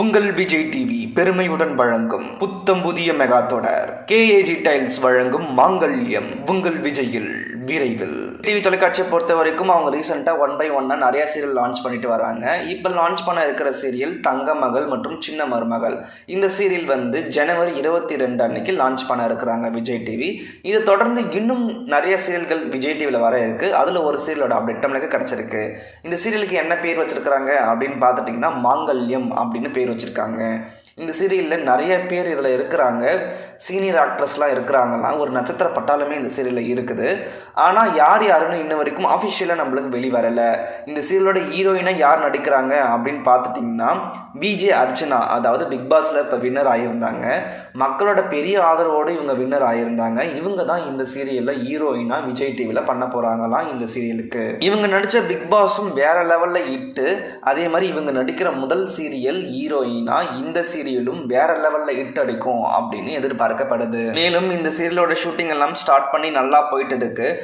உங்கள் விஜய் டிவி பெருமையுடன் வழங்கும் புத்தம் புதிய மெகா தொடர். கேஏஜி டைல்ஸ் வழங்கும் மாங்கல்யம் உங்கள் விஜயில் விரைவில். டிவி தொலைக்காட்சியை பொறுத்த வரைக்கும் அவங்க ரீசெண்டாக ஒன் பை ஒன்னாக நிறைய சீரியல் லான்ச் பண்ணிட்டு வராங்க. இப்போ லான்ச் பண்ண இருக்கிற சீரியல் தங்க மகள் மற்றும் சின்ன மருமகள். இந்த சீரியல் வந்து ஜனவரி இருபத்தி ரெண்டு அன்னைக்கு லான்ச் பண்ண இருக்கிறாங்க விஜய் டிவி இதை தொடர்ந்து இன்னும் நிறைய சீரியல்கள் விஜய் டிவியில் வர இருக்கு. அதில் ஒரு சீரியலோட அப்டேட் நம்மளுக்கு கிடச்சிருக்கு. இந்த சீரியலுக்கு என்ன பேர் வச்சிருக்கிறாங்க அப்படின்னு பார்த்துட்டிங்கன்னா மாங்கல்யம் அப்படின்னு பேர் வச்சுருக்காங்க. இந்த சீரியலில் நிறைய பேர் இதில் இருக்கிறாங்க. சீனியர் ஆக்ட்ரஸ்லாம் இருக்கிறாங்கலாம் ஒரு நட்சத்திர பட்டாலுமே இந்த சீரியலில் இருக்குது. ஆனால் யார் யாருன்னு இன்ன வரைக்கும் அஃபிஷியலாக நம்மளுக்கு வெளி வரலை. இந்த சீரியலோட ஹீரோயினாக யார் நடிக்கிறாங்க அப்படின்னு பார்த்துட்டிங்கன்னா பிஜே அர்ச்சனா அதாவது பிக் பாஸில் இப்போ வின்னர் ஆகியிருந்தாங்க மக்களோட பெரிய ஆதரவோடு இவங்க வின்னர் ஆகியிருந்தாங்க இவங்க தான் இந்த சீரியலில் ஹீரோயினாக விஜய் டிவியில் பண்ண போகிறாங்களாம் இந்த சீரியலுக்கு இவங்க நடித்த பிக் பாஸும் வேற லெவலில் இட்டு அதே மாதிரி இவங்க நடிக்கிற முதல் சீரியல் ஹீரோயினாக இந்த சீரியலும் வேற லெவலில் இட்டு அடிக்கும் அப்படின்னு எதிர்பார்க்கப்படுது. மேலும் இந்த சீரியலோட ஷூட்டிங் எல்லாம் ஸ்டார்ட் பண்ணி நல்லா போயிட்டு இருக்கு.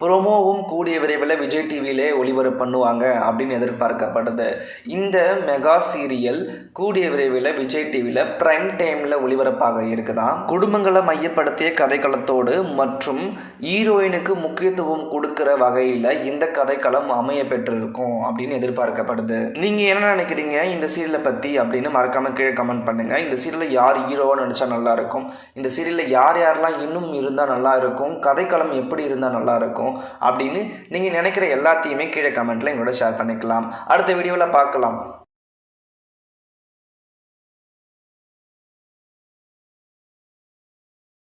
ப்ரோமோவும் கூடிய விரைவில் விஜய் டிவியிலே ஒளிபரப்பு பண்ணுவாங்க அப்படின்னு எதிர்பார்க்கப்படுது இந்த மெகா சீரியல் கூடிய விரைவில் விஜய் டிவியில் ப்ரைம் டைமில் ஒளிபரப்பாக இருக்குதான் குடும்பங்களை மையப்படுத்திய கதைக்களத்தோடு மற்றும் ஹீரோயினுக்கு முக்கியத்துவம் கொடுக்கிற வகையில் இந்த கதைக்களம் அமைய பெற்றிருக்கும் அப்படின்னு எதிர்பார்க்கப்படுது நீங்கள் என்ன நினைக்கிறீங்க இந்த சீரியலை பற்றி அப்படின்னு மறக்காமல் கீழே கமெண்ட் பண்ணுங்கள் இந்த சீரியலில் யார் ஹீரோவாக நினச்சா நல்லாயிருக்கும் இந்த சீரியலில் யார் யாரெல்லாம் இன்னும் இருந்தால் நல்லா இருக்கும். கதைக்களம் எப்படி இருந்தால் நல்லாயிருக்கும் இருக்கும் அப்படின்னு நீங்கள் நினைக்கிற எல்லாத்தையுமே கீழே கமெண்ட்டில் எங்களோட ஷேர் பண்ணிக்கலாம். அடுத்த வீடியோவில் பார்க்கலாம்.